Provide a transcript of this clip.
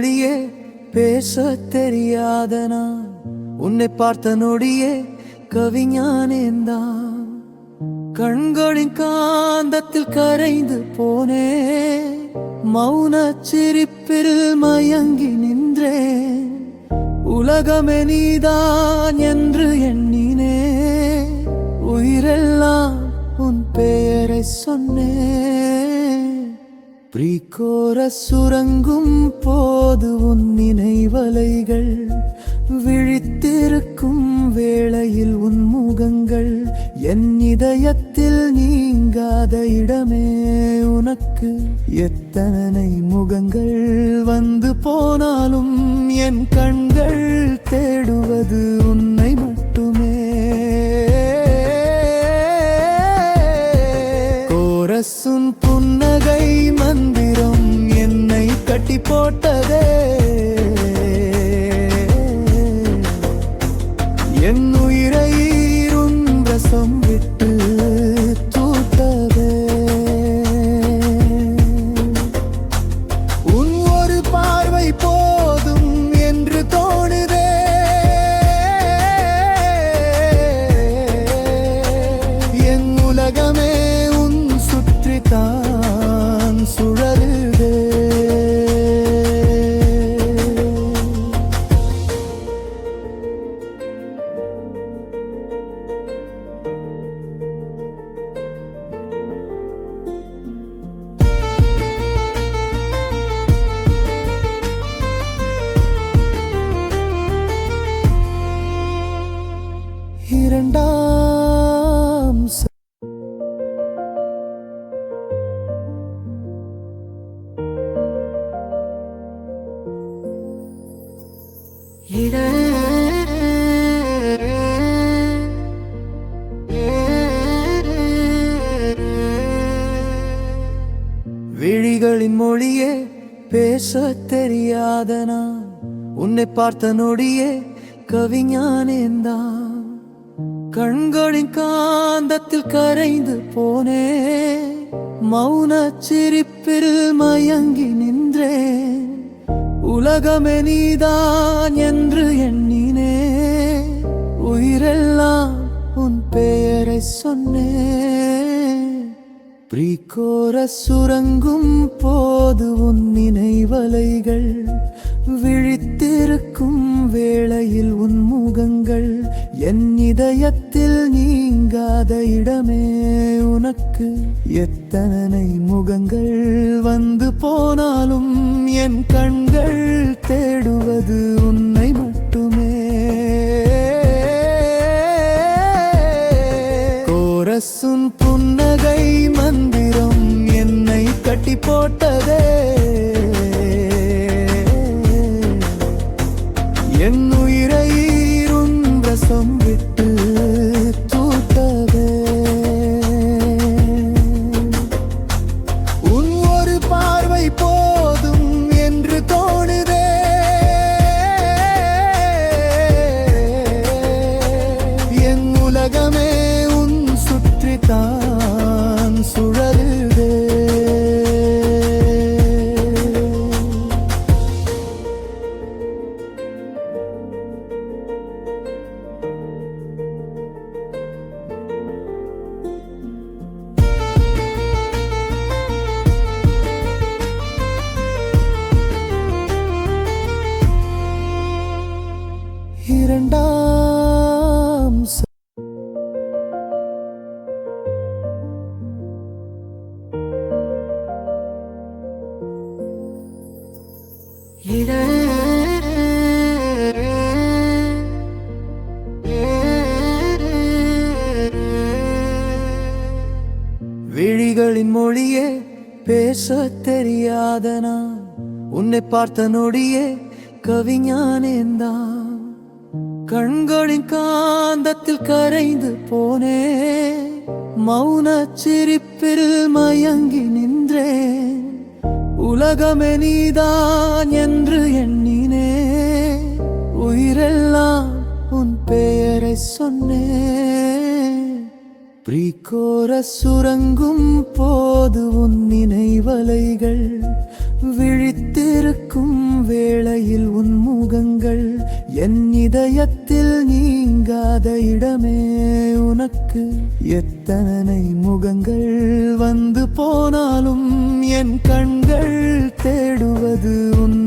மொழியே பேச தெரியாத நான். உன்னை பார்த்த நொடியே கவிஞானேந்தான் கண்களின் காந்தத்தில் கரைந்து போனே. மௌன சிரிப்பில் மயங்கி நின்றேன் உலகமே நீதான் என்று எண்ணினே. உயிரெல்லாம் உன் பெயரை சொன்னேன் பிரிகோர சுரங்கும் போது உன் நினைவலைகள் விழித்திருக்கும் வேளையில் உன் முகங்கள் என் இதயத்தில் நீங்காத இடமே உனக்கு. எத்தனை முகங்கள் வந்து போனாலும் என் கண்கள் தேடுவது உன்னை மட்டுமே. கோரசுன் விழிகளின் மொழியே பேச தெரியாத நான். உன்னை பார்த்த நொடியே கவிஞானேந்தான் கண்களின் காந்தத்தில் கரைந்து போனே மௌன சிரிப்பில் மயங்கி நின்றே உலகமே நீதான் என்று எண்ணினே உயிரெல்லாம் உன் பெயரை சொன்னேன். பிரிகோர சுரங்கும் போது உன் நினைவலைகள் விழித்திருக்கும் வேளையில் உன் முகங்கள் என் இதயத்தில் நீங்காத இடமே உனக்கு. எத்தனை முகங்கள் வந்து போனாலும் என் கண்கள் தேடுவது உன்னை மட்டுமே. கோரசுன் புன் கட்டி போட்டதே. என்ன விழிகளின் மொழியே பேச தெரியாத நான் உன்னை பார்த்த நொடியே கவிஞானேந்தான் கண்களின் காந்தத்தில் கரைந்து போனே மௌன சிரிப்பில் மயங்கி நின்றேன். உலகமே நீதான் என்று எண்ணினே உயிரெல்லாம் உன் பெயரை சொன்னேன். பிரிகோர சுரங்கும் போது உன் நினைவலைகள் விழித்திருக்கும் வேளையில் உன் முகங்கள் என் இதயத்தில் நீங்காத இடமே உனக்கு. எத்தனை முகங்கள் வந்து போனாலும் என் கண்கள் தேடுவது உன்